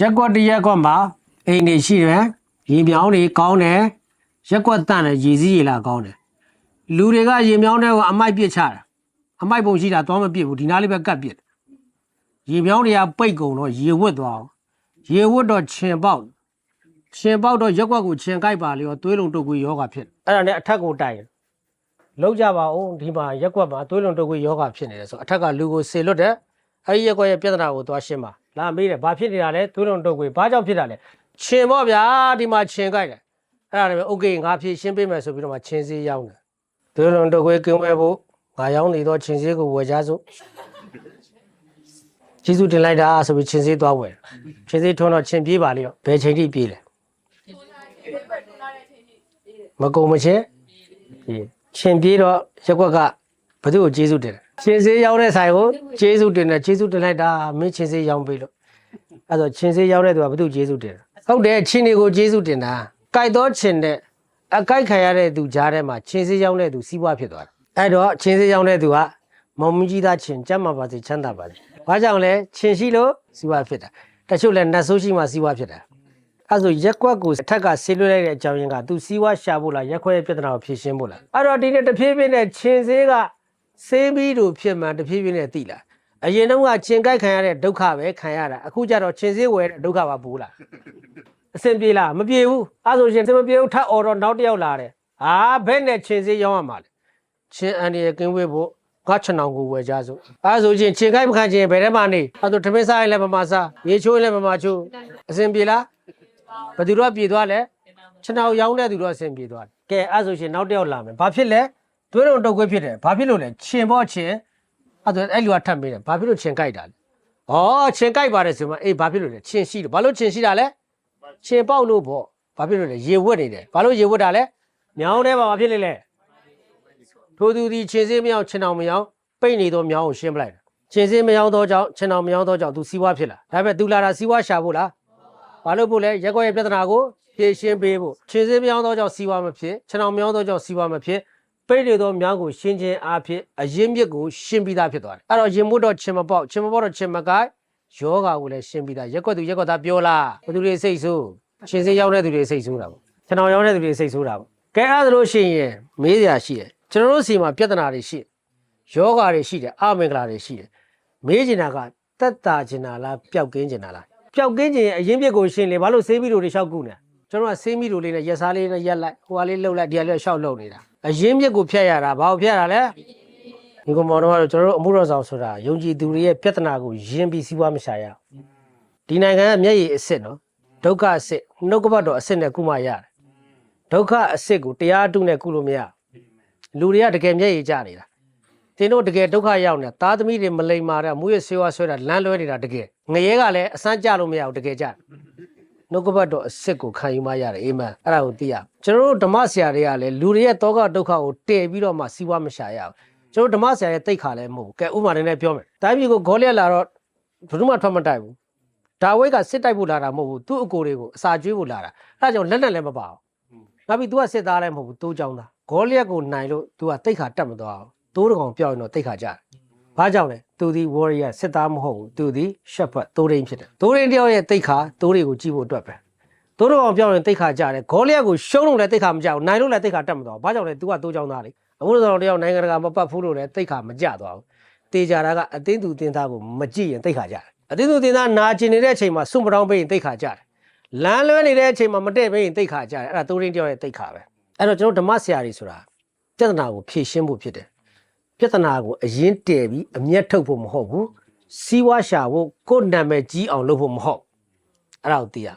ရက်ကွက်တစ်ရက်ကွက်မှာအိမ်တွေရှိတယ်ရေမြောင်းတွေကောင်းတယ်ရက်ကွက်တန့်တယ်ရေစည်းရေလာကောင်းတယ်လူတွေကရေမြောင်းတွေကိုအမိုက်ပစ်ချတာအမိုက်ပုံရှိတာသွားမပစ်ဘူးဒီနားလေးပဲကတ်ပစ်တယ်ရေမြောင်းတွေကပိတ်ကုန်တော့ရေဝတ်သွားအောင်ရေဝတ်တော့ခြင်ပေါက်ခြင်ပေါက်တော့ရက်ကွက်ကိုခြင်ကိုက်ပါလေရောသွေးလုံးတုပ်ကွေးယောဂဖြစ်တယ်အဲ့ဒါနဲ့အထက်ကိုတိုင်တယ်လောက်ကြပါဦးဒီမှာရက်ကွက်မှာသွေးလုံးတုပ်ကွေးယောဂဖြစ်နေတယ်ဆိုအထက်ကလူကိုဆေလွတ်တယ်အဲ့ဒီရက်ကွက်ရဲ့ပြဿနာကိုသွားရှင်းပါ လာမေးတယ်ဘာဖြစ်နေတာလဲသွေးလုံးတုပ်ကွေးဘာကြောင့်ဖြစ်တာလဲရှင်ပေါ့ဗျာဒီမှာရှင်ကြိုက်တယ်အဲ့ဒါလည်းပဲ okay ငါဖြည့်ရှင်းပေးမယ်ဆိုပြီးတော့မှရှင်စည်းရောက်တယ်သွေးလုံးတုပ်ကွေးကင်းဝဲဖို့ငါရောက်နေတော့ရှင်စည်းကိုဝယ်ကြစို့ကျေးဇူးတင်လိုက်တာဆိုပြီးရှင်စည်းသွားဝယ်ရှင်စည်းထုံးတော့ရှင်ပြေးပါလေတော့ဘယ်ချိန်ထိပြေးလဲမကုံမချင်းရှင်ပြေးတော့ရက်ွက်ကဘသူ့ကိုကျေးဇူးတင်တယ် ချင်းစေးရောက်တဲ့ဆိုင်ကိုကျေးဇူးတင်တယ်ကျေးဇူးတင်လိုက်တာမင်းချင်းစေးရောက်ပြီလို့အဲ့တော့ချင်းစေးရောက်တဲ့သူကဘသူ့ကျေးဇူးတင်တယ်ဟုတ်တယ်ချင်းတွေကိုကျေးဇူးတင်တာကြိုက်တော့ချင်းတဲ့အကြိုက်ခံရတဲ့သူကြားထဲမှာချင်းစေးရောက်တဲ့သူစီးပွားဖြစ်သွားတယ်အဲ့တော့ချင်းစေးရောက်တဲ့သူကမောင်မကြီးသားချင်းကြမ်းမှာပါစေချမ်းသာပါစေဘာကြောင့်လဲချင်းရှိလို့စီးပွားဖြစ်တာတချို့လဲနတ်ဆိုးရှိမှစီးပွားဖြစ်တာအဲ့ဆိုရက်ကွက်ကိုအထက်ကဆေးလွှဲလိုက်တဲ့အကြောင်းရင်းကသူစီးပွားရှာဖို့လားရက်ခွက်ရဲ့ပြဿနာကိုဖြေရှင်းဖို့လားအဲ့တော့ဒီနေ့တဖြည်းဖြည်းနဲ့ချင်းစေးက ဆေးပြီးတို့ဖြစ်မှန်တဖြည်းဖြည်းနဲ့သိလာအရင်တုန်းကချင်းကြိုက်ခံရတဲ့ဒုက္ခပဲခံရတာအခုကျတော့ချင်းစေးဝယ်တဲ့ဒုက္ခပါဘူးလားအဆင်ပြေလားမပြေဘူးအဲဆိုရှင်အဆင်မပြေဘူးထပ်អော်တော့နောက်တစ်ယောက်လာတယ်ဟာဘယ်နဲ့ချင်းစေးရောင်းရမှာလဲချင်းအန်ဒီရကင်းဝေးဖို့ငါချနောင်ကိုဝယ်ကြစို့အဲဆိုရှင်ချင်းခိုက်မခံချင်းဘယ်ထဲမှာနေအဲဆိုထမင်းစားရင်လည်းမမစားရေချိုးရင်လည်းမမချိုးအဆင်ပြေလားဘယ်သူတော့ပြေသွားလဲချနောင်ရောင်းတဲ့သူတော့အဆင်ပြေသွားတယ်ကဲအဲဆိုရှင်နောက်တစ်ယောက်လာမယ်ဘာဖြစ်လဲ သွေးလုံးတုတ်ခွေးဖြစ်တယ်ဘာဖြစ်လို့လဲချင်းပေါ့ချင်းအဲဆိုအဲ့လူကထပ်မေးတယ်ဘာဖြစ်လို့ချင်းကြိုက်တာလဲဩချင်းကြိုက်ပါတယ်ဆိုမှအေးဘာဖြစ်လို့လဲချင်းရှိတယ်ဘာလို့ချင်းရှိတာလဲခြေပေါက်လို့ပေါ့ဘာဖြစ်လို့လဲရေဝတ်နေတယ်ဘာလို့ရေဝတ်တာလဲမြောင်းထဲမှာဘာဖြစ်လဲလဲထိုးသူဒီခြေစင်းမယောင်ခြေနောင်မယောင်ပိတ်နေတော့မြောင်းကိုရှင်းပလိုက်တာခြေစင်းမယောင်တော့ကြောင့်ခြေနောင်မယောင်တော့ကြောင့်သူစီးပွားဖြစ်လာဒါပေမဲ့သူလာတာစီးပွားရှာဖို့လားဘာလို့ဖို့လဲရက်ကွက်ရဲ့ပြဿနာကိုဖြေရှင်းပေးဖို့ခြေစင်းမယောင်တော့ကြောင့်စီးပွားမဖြစ်ခြေနောင်မယောင်တော့ကြောင့်စီးပွားမဖြစ် ပိတ်နေတော့မြောင်းကိုရှင်းခြင်းအားဖြင့်အရင်မြစ်ကိုရှင်းပြီးသားဖြစ်သွားတယ်အဲ့တော့ရင်မို့တော့ချင်းမပေါက်ချင်းမပေါက်တော့ချင်းမကိုက်ယောဂါကိုလည်းရှင်းပြီးသားရက်ကွက်သူရက်ကွက်သားပြောလားဘယ်သူတွေစိတ်ဆိုးရှင်စေးရောက်တဲ့သူတွေစိတ်ဆိုးတာပေါ့ကျွန်တော်ရောက်တဲ့သူတွေစိတ်ဆိုးတာပေါ့ကဲအဲ့ဒါလို့ရှိရင်မေးစရာရှိတယ်ကျွန်တော်တို့စီမှာပြဿနာတွေရှိယောဂါတွေရှိတယ်အမင်္ဂလာတွေရှိတယ်မေးချင်တာကတက်တာချင်တာလားပျောက်ကင်းချင်တာလားပျောက်ကင်းချင်ရင်အရင်ပြစ်ကိုရှင်းလေဘာလို့ဆေးမီတို့တွေရှောက်ကူနေကျွန်တော်ကဆေးမီတို့လေးနဲ့ရက်စားလေးနဲ့ရက်လိုက်ဟိုဟာလေးလှုပ်လိုက်ဒီဟာလေးရှောက်လှုပ်နေတာ အရင်ပြစ်ကိုဖျက်ရတာဘာကိုဖျက်ရတာလဲဒီကောင်မောင်တော့ကျွန်တော်တို့အမှုတော်ဆောင်ဆိုတာယုံကြည်သူတွေရဲ့ပြဿနာကိုယဉ်ပြီးစီးပွားမရှာရအောင်ဒီနိုင်ငံကမျက်ရည်အစ်စ်နော်ဒုက္ခအစစ်နှုတ်ကပတ်တော်အစစ်နဲ့ကုမရတယ်ဒုက္ခအစစ်ကိုတရားအတုနဲ့ကုလို့မရလူတွေကတကယ်မျက်ရည်ကျနေတာတင်းတို့တကယ်ဒုက္ခရောက်နေတာသားသမီးတွေမလိမ္မာတာမူရဆေးဝါးဆွဲတာလမ်းလွဲနေတာတကယ်ငရဲကလည်းအစမ်းကြလို့မရဘူးတကယ်ကြ နှုတ်ကပတ်တော်အစစ်ကိုခံယူမရတယ်အေးမန်အဲ့ဒါကိုသိရကျွန်တော်တို့ဓမ္မဆရာတွေကလည်းလူတွေရဲ့တောကဒုက္ခကိုတည်ပြီးတော့မှစီးပွားမရှာရဘူးကျွန်တော်ဓမ္မဆရာရဲ့တိတ်ခါလည်းမဟုတ်ဘူးကဲဥမာနဲ့ပြောမယ်တိုင်းပြည်ကိုဂေါလျက်လာတော့ဘယ်သူမှထွက်မတိုက်ဘူးဒါဝိတ်ကစစ်တိုက်ဖို့လာတာမဟုတ်ဘူးသူ့အကိုတွေကိုအစာကျွေးဖို့လာတာအဲဒါကြောင့်လက်နဲ့လည်းမပါဘူးနောက်ပြီး तू ကစစ်သားလည်းမဟုတ်ဘူးတိုးကြောင်းသားဂေါလျက်ကိုနိုင်လို့ तू ကတိတ်ခါတက်မသွားဘူးတိုးတကောင်ပြောက်ရင်တော့တိတ်ခါကြတယ် ဘာကြောင့်လဲသူဒီ warrior စစ်သားမဟုတ်ဘူးသူဒီ shepherd သိုးရင်းဖြစ်တယ်သိုးရင်းတယောက်ရဲ့တိတ်ခါသိုးတွေကိုကြည့်ဖို့အတွက်ပဲသိုးတော်အောင်ပြောင်းရင်တိတ်ခါကြတယ်ဂေါလိယကိုရှုံးလို့လည်းတိတ်ခါမကြဘူးနိုင်လို့လည်းတိတ်ခါတက်မသွားဘူးဘာကြောင့်လဲ तू ကသိုးချောင်းသားလေအမှုတော်တယောက်နိုင်ငံတကာမပတ်ဘူးလို့လည်းတိတ်ခါမကြသွားဘူးတေကြတာကအတင်းသူတင်းသားကိုမကြည့်ရင်တိတ်ခါကြတယ်အတင်းသူတင်းသားနာကျင်နေတဲ့အချိန်မှာစွန့်ပတောင်းပေးရင်တိတ်ခါကြတယ်လမ်းလွဲနေတဲ့အချိန်မှာမတည့်ပေးရင်တိတ်ခါကြတယ်အဲ့ဒါသိုးရင်းတယောက်ရဲ့တိတ်ခါပဲအဲ့တော့ကျွန်တော်ဓမ္မဆရာကြီးဆိုတာပြဿနာကိုဖြေရှင်းဖို့ဖြစ်တယ် ပြဿနာကိုအရင်တည်ပြီးအမျက်ထုတ်ဖို့မဟုတ်ဘူးစီးဝါရှာဖို့ကိုယ်နာမည်ကြီးအောင်လုပ်ဖို့မဟုတ်အဲ့ဒါကိုသိရ